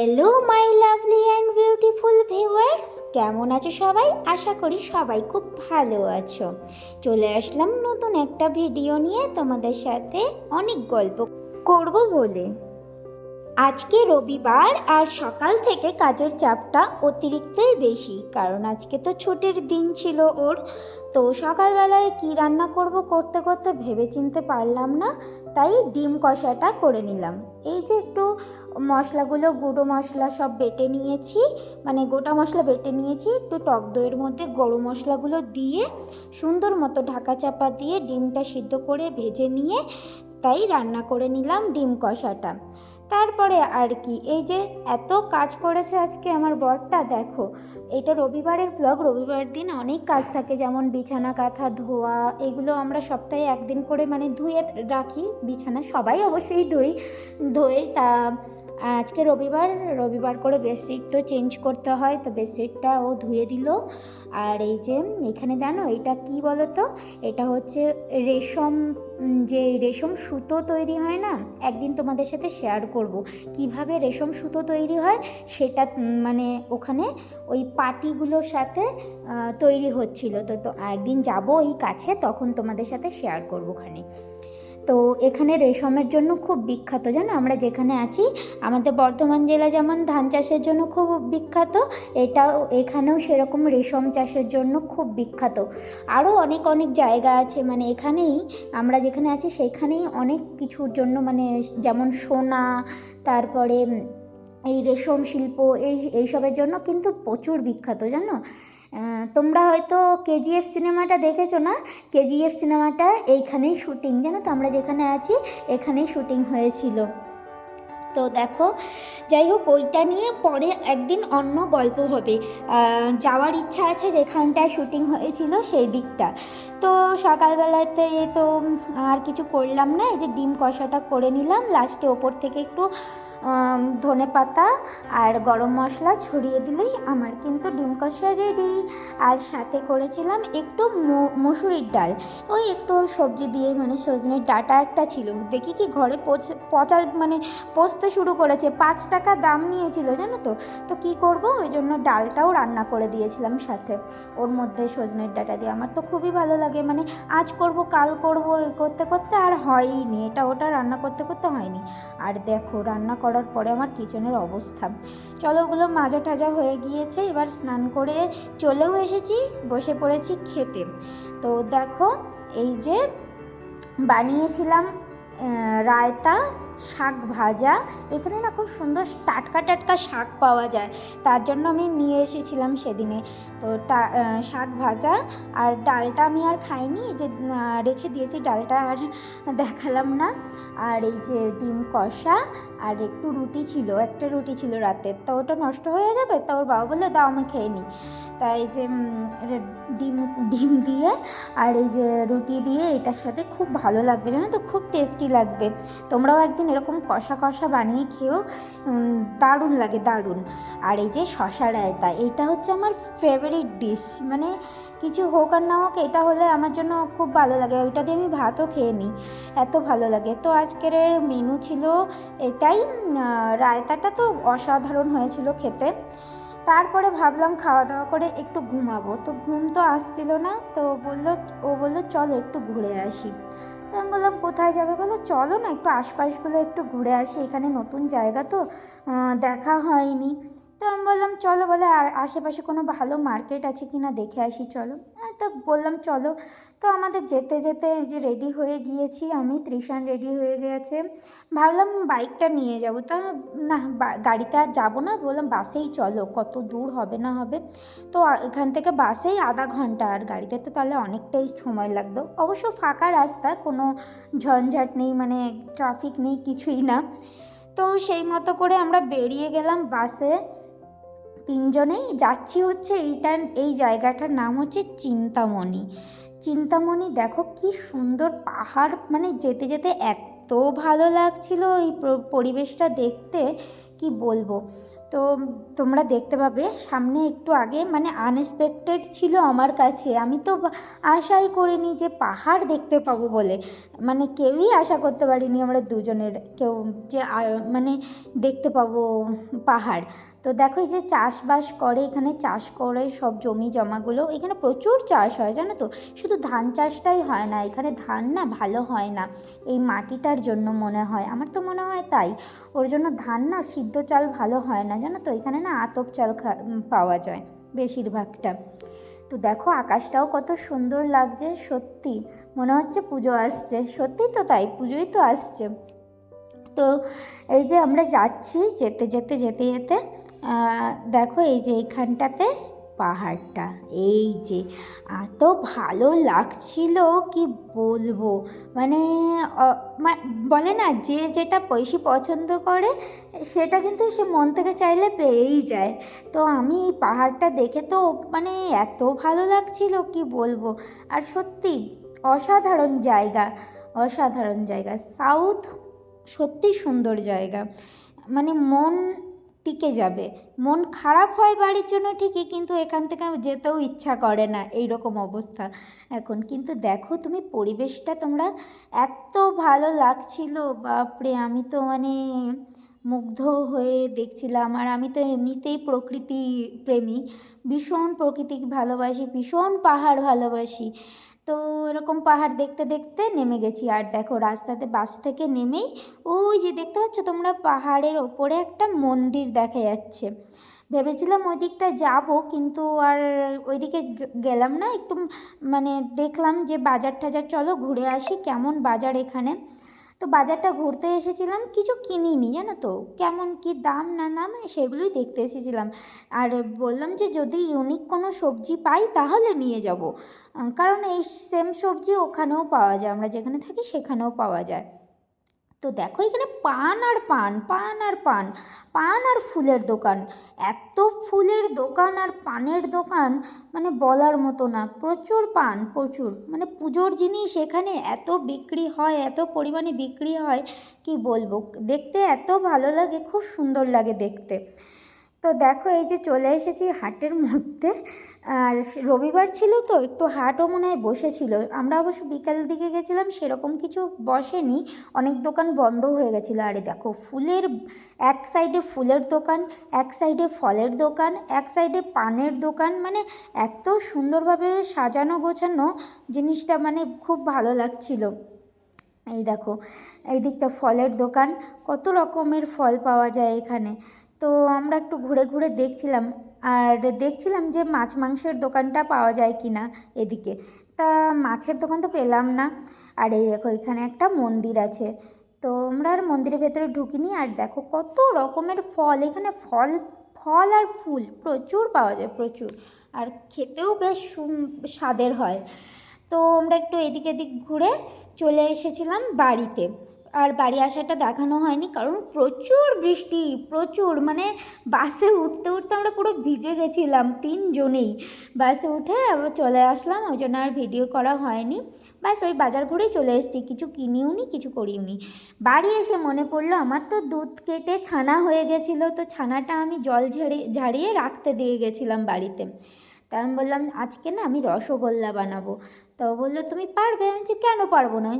Hello my lovely and beautiful viewers কেমন আছো সবাই? আশা করি সবাই খুব ভালো আছো। চলে আসলাম নতুন একটা ভিডিও নিয়ে তোমাদের সাথে অনেক গল্প করব বলে। আজকে রবিবার আর সকাল থেকে কাজের চাপটা অতিরিক্তই বেশি, কারণ আজকে তো ছুটির দিন ছিল ওর। তো সকালবেলায় কি রান্না করব করতে করতে ভেবে চিনতে পারলাম না, তাই ডিম কষাটা করে নিলাম। এই যে একটু মশলাগুলো, গুঁড়ো মশলা সব বেটে নিয়েছি মানে গোটা মশলা বেটে নিয়েছি, একটু টক দইয়ের মধ্যে গরম মশলাগুলো দিয়ে সুন্দর মতো ঢাকা চাপা দিয়ে ডিমটা সিদ্ধ করে ভেজে নিয়ে তাই রান্না করে নিলাম ডিম কষাটা। তারপরে আর কি, এই যে এত কাজ করেছে আজকে আমার বরটা, দেখো, এটা রবিবারের ব্লগ রবিবার দিন অনেক কাজ থাকে, যেমন বিছানা, কাঁথা, ধোয়া, এগুলো আমরা সপ্তাহে একদিন করে মানে ধুয়ে রাখি, বিছানা সবাই অবশ্যই ধুই ধুয়ে তা আজকে রবিবার রবিবার করে বেডশিট তো চেঞ্জ করতে হয়, তো বেডশিটটা ও ধুয়ে দিল। আর এই যে, এখানে জানো, এটা কি বলো তো এটা হচ্ছে রেশম যে রেশম সুতো তৈরি হয় না, একদিন তোমাদের সাথে শেয়ার করব। কীভাবে রেশম সুতো তৈরি হয়? সেটা মানে ওখানে ওই পাটিগুলোর সাথে তৈরি হচ্ছিল। তো তো একদিন যাব ওই কাছে, তখন তোমাদের সাথে শেয়ার করব ওখানে তো এখানে রেশমের জন্য খুব বিখ্যাত, জানো? আমরা যেখানে আছি, আমাদের বর্ধমান জেলা যেমন ধান চাষের জন্য খুব বিখ্যাত, এটাও এখানেও সেরকম রেশম চাষের জন্য খুব বিখ্যাত। আরও অনেক অনেক জায়গা আছে মানে এখানেই আমরা যেখানে আছি সেখানেই অনেক কিছুর জন্য মানে যেমন সোনা, তারপরে এই রেশম শিল্প, এই, এইসবের জন্য কিন্তু প্রচুর বিখ্যাত, জানো? তোমরা হয়তো কেজিএফ সিনেমাটা দেখেছ না? কেজিএফ সিনেমাটা এইখানেই শুটিং জানো তো? আমরা যেখানে আছি, এখানেই শুটিং হয়েছিল। তো দেখো, যাই হোক, ওইটা নিয়ে পরে একদিন অন্য গল্প হবে। যাওয়ার ইচ্ছা আছে যেখানটায় শুটিং হয়েছিল সেই দিকটা। তো সকালবেলাতে তো আর কিছু করলাম না, এই যে ডিম কষাটা করে নিলাম লাস্টে ওপর থেকে একটু ধনে পাতা আর গরম মশলা ছড়িয়ে দিলেই আমার কিন্তু ডিম কষা রেডি আর সাথে করেছিলাম একটু মুসুরির ডাল। ওই একটু সবজি দিয়ে মানে সজনের ডাটা একটা ছিল। দেখি কি ঘরে পচে মানে পচতে শুরু করেছে। পাঁচ টাকা দাম নিয়েছিল, জানো তো? তো কি করব? ওই জন্য ডালটাও রান্না করে দিয়েছিলাম সাথে। ওর মধ্যে সজনের ডাটা দিয়ে। আমার তো খুবই ভালো লাগে। মানে আজ করব, কাল করব করতে করতে আর হয়নি এটা ওটা রান্না করতে করতে হয়নি। আর দেখো, রান্না করার পরে আমার কিচেনের অবস্থা। চলো ওগুলো মাজা টাজা হয়ে গিয়েছে, এবার স্নান করে চলেও এসেছি, বসে পড়েছি খেতে। তো দেখো, এই যে বানিয়েছিলাম রায়তা শাক ভাজা। এখানে না খুব সুন্দর টাটকা টাটকা শাক পাওয়া যায়। তার জন্য আমি নিয়ে এসেছিলাম সেদিনে। তো শাক ভাজা আর ডালটা আমি আর খাইনি। যে রেখে দিয়েছি ডালটা আর দেখালাম না। আর এই যে ডিম কষা আর একটু রুটি ছিল, একটা রুটি ছিল রাতের। তো ওটা নষ্ট হয়ে যাবে? তো ওর বাবা বলল, দাও, আমি খেয়ে নিই তাই যে ডিম ডিম দিয়ে আর এই যে রুটি দিয়ে এটার সাথে খুব ভালো লাগবে। জানো তো, খুব টেস্টি লাগবে। তোমরাও একদিন এরকম কষা কষা বানিয়ে খেয়েও দারুণ লাগে, দারুণ। আর এই যে শশা রায়তা, এটা হচ্ছে আমার ফেভারিট ডিশ মানে কিছু হোক আর না হোক, এটা হলে আমার জন্য খুব ভালো লাগে। ওইটা দিয়ে আমি ভাতও খেয়ে নিই। এত ভালো লাগে। তো আজকের মেনু ছিল এটাই। রায়তাটা তো অসাধারণ হয়েছিল খেতে। তারপরে ভাবলাম খাওয়া দাওয়া করে একটু ঘুমাবো। তো ঘুম তো আসছিল না, তো বলল, ও বলল, চলো একটু ঘুরে আসি। তো আমি বললাম, কোথায় যাবে? বলো, চলো না, একটু আশপাশগুলো একটু ঘুরে আসি, এখানে নতুন জায়গা তো দেখা হয়নি। তো আমি বললাম চলো বলে আর আশেপাশে কোনো ভালো মার্কেট আছে কি না দেখে আসি চলো। হ্যাঁ, তো বললাম চলো। তো আমাদের যেতে যেতে যে রেডি হয়ে গিয়েছি আমি ত্রিশান রেডি হয়ে গেছে। ভাবলাম বাইকটা নিয়ে যাব। তা না গাড়িতে আর যাব না বললাম বাসেই চলো কত দূর হবে না হবে? তো এখান থেকে বাসেই আধা ঘণ্টা আর গাড়িতে তো তাহলে অনেকটাই সময় লাগতো। অবশ্য ফাঁকা রাস্তা কোনো ঝঞ্ঝাট নেই মানে ট্রাফিক নেই কিছুই না। তো সেই মতো করে আমরা বেরিয়ে গেলাম বাসে। তিনজনেই যাচ্ছি হচ্ছে এইটার, এই জায়গাটার নাম হচ্ছে চিন্তামণি। চিন্তামণি দেখো কি সুন্দর পাহাড় মানে যেতে যেতে এত ভালো লাগছিল এই পরিবেশটা দেখতে, কি বলব? তো তোমরা দেখতে পাবে, সামনে একটু আগে মানে আনএক্সপেক্টেড ছিল আমার কাছে। আমি তো আশাই করিনি যে পাহাড় দেখতে পাবো বলে। মানে কেউই আশা করতে পারিনি আমরা দুজনের, কেউ যে মানে দেখতে পাবো পাহাড়। তো দেখো এই যে চাষবাস করে, এখানে চাষ করে সব জমি জমাগুলো, এখানে প্রচুর চাষ হয়, জানো তো? শুধু ধান চাষটাই হয় না, এখানে ধান না ভালো হয় না, এই মাটিটার জন্য মনে হয়, আমার তো মনে হয় তাই। ওর জন্য ধান না সিদ্ধ চাল ভালো হয় না, জানো তো? এখানে না আতপ চাল পাওয়া যায় বেশিরভাগটা। তো দেখো আকাশটাও কত সুন্দর লাগছে, সত্যি। মনে হচ্ছে পুজো আসছে, সত্যি তো তাই, পুজোই তো আসছে। তো এই যে আমরা যাচ্ছি যেতে যেতে যেতে যেতে দেখো এই যে এইখানটাতে পাহাড়টা। এই যে এত ভালো লাগছিল, কি বলব? মানে বলে না, যে যেটা বেশি পছন্দ করে, সেটা কিন্তু সে মন থেকে চাইলে পেয়েই যায়। তো আমি এই পাহাড়টা দেখে তো মানে এত ভালো লাগছিল, কি বলব? আর সত্যি, অসাধারণ জায়গা অসাধারণ জায়গা। সাউথ সত্যি সুন্দর জায়গা। মানে মন টিকে যাবে। মন খারাপ হয় বাড়ির জন্য ঠিকই, কিন্তু এখান থেকে যেতেও ইচ্ছা করে না এই রকম অবস্থা। এখন কিন্তু দেখো তুমি পরিবেশটা তোমরা এত ভালো লাগছিল, বাপরে! আমি তো মানে মুগ্ধ হয়ে দেখছিলাম, আর আমি তো এমনিতেই প্রকৃতি প্রেমী। ভীষণ প্রকৃতি ভালোবাসি, ভীষণ পাহাড় ভালোবাসি। তো এরকম পাহাড় দেখতে দেখতে নেমে গেছি। আর দেখো, রাস্তাতে বাস থেকে নেমেই ওই যে দেখতে পাচ্ছ তোমরা পাহাড়ের ওপরে একটা মন্দির দেখা যাচ্ছে। ভেবেছিলাম ওই দিকটা যাব, কিন্তু আর ওইদিকে গেলাম না। একটু মানে দেখলাম যে বাজার টাজার চলো ঘুরে আসি কেমন বাজার এখানে। তো বাজারটা ঘুরতে এসেছিলাম, কিছু কিনিনি, জানো তো? কেমন কি দাম না নাম সেগুলোই দেখতে এসেছিলাম। আর বললাম যে যদি ইউনিক কোনো সবজি পাই তাহলে নিয়ে যাব। কারণ এই সেম সবজি ওখানেও পাওয়া যায়, আমরা যেখানে থাকি সেখানেও পাওয়া যায়। তো দেখো এখানে পান আর পান পান আর পান পান আর ফুলের দোকান। এত ফুলের দোকান আর পানের দোকান মানে বলার মতো না। প্রচুর পান, প্রচুর। মানে পুজোর জিনিস এখানে এত বিক্রি হয়, এত পরিমাণে বিক্রি হয়, কি বলব? দেখতে এত ভালো লাগে, খুব সুন্দর লাগে দেখতে। তো দেখো এই যে চলে এসেছি হাটের মধ্যে। আর রবিবার ছিল তো, একটু হাটও মনে হয় বসেছিল। আমরা অবশ্য বিকালের দিকে গেছিলাম, সেরকম কিছু বসেনি। অনেক দোকান বন্ধ হয়ে গেছিল। আরে দেখো, ফুলের, এক সাইডে ফুলের দোকান, এক সাইডে ফলের দোকান, এক সাইডে পানের দোকান। মানে এত সুন্দরভাবে সাজানো গোছানো জিনিসটা মানে খুব ভালো লাগছিল। এই দেখো, এই দিকটা ফলের দোকান। কত রকমের ফল পাওয়া যায় এখানে। তো আমরা একটু ঘুরে ঘুরে দেখছিলাম আর দেখছিলাম যে মাছ মাংসের দোকানটা পাওয়া যায় কি না এদিকে। তা মাছের দোকান তো পেলাম না। আর এই দেখো, এখানে একটা মন্দির আছে। তো আমরা আর মন্দিরের ভেতরে ঢুকিনি আর দেখো কত রকমের ফল। এখানে ফল ফল আর ফুল প্রচুর পাওয়া যায়, প্রচুর। আর খেতেও বেশ স্বাদের হয়। তো আমরা একটু এদিক এদিক ঘুরে চলে এসেছিলাম বাড়িতে। আর বাড়ি আসাটা দেখানো হয়নি, কারণ প্রচুর বৃষ্টি, প্রচুর মানে বাসে উঠতে উঠতে আমরা পুরো ভিজে গেছিলাম তিনজনেই। বাসে উঠে আবার চলে আসলাম, ওই জন্য আর ভিডিও করা হয়নি। ব্যাস, ওই বাজার ঘুরেই চলে এসেছি, কিছু কিনিও নি, কিছু করিও নি। বাড়ি এসে মনে পড়ল, আমার তো দুধ কেটে ছানা হয়ে গেছিল, তো ছানাটা আমি জল ঝাড়িয়ে ঝাড়িয়ে রাখতে দিয়ে গেছিলাম বাড়িতে। তা আমি বললাম, আজকে না আমি রসগোল্লা বানাবো। তো বলল, তুমি পারবে? আমি বলছি, কেন পারব না?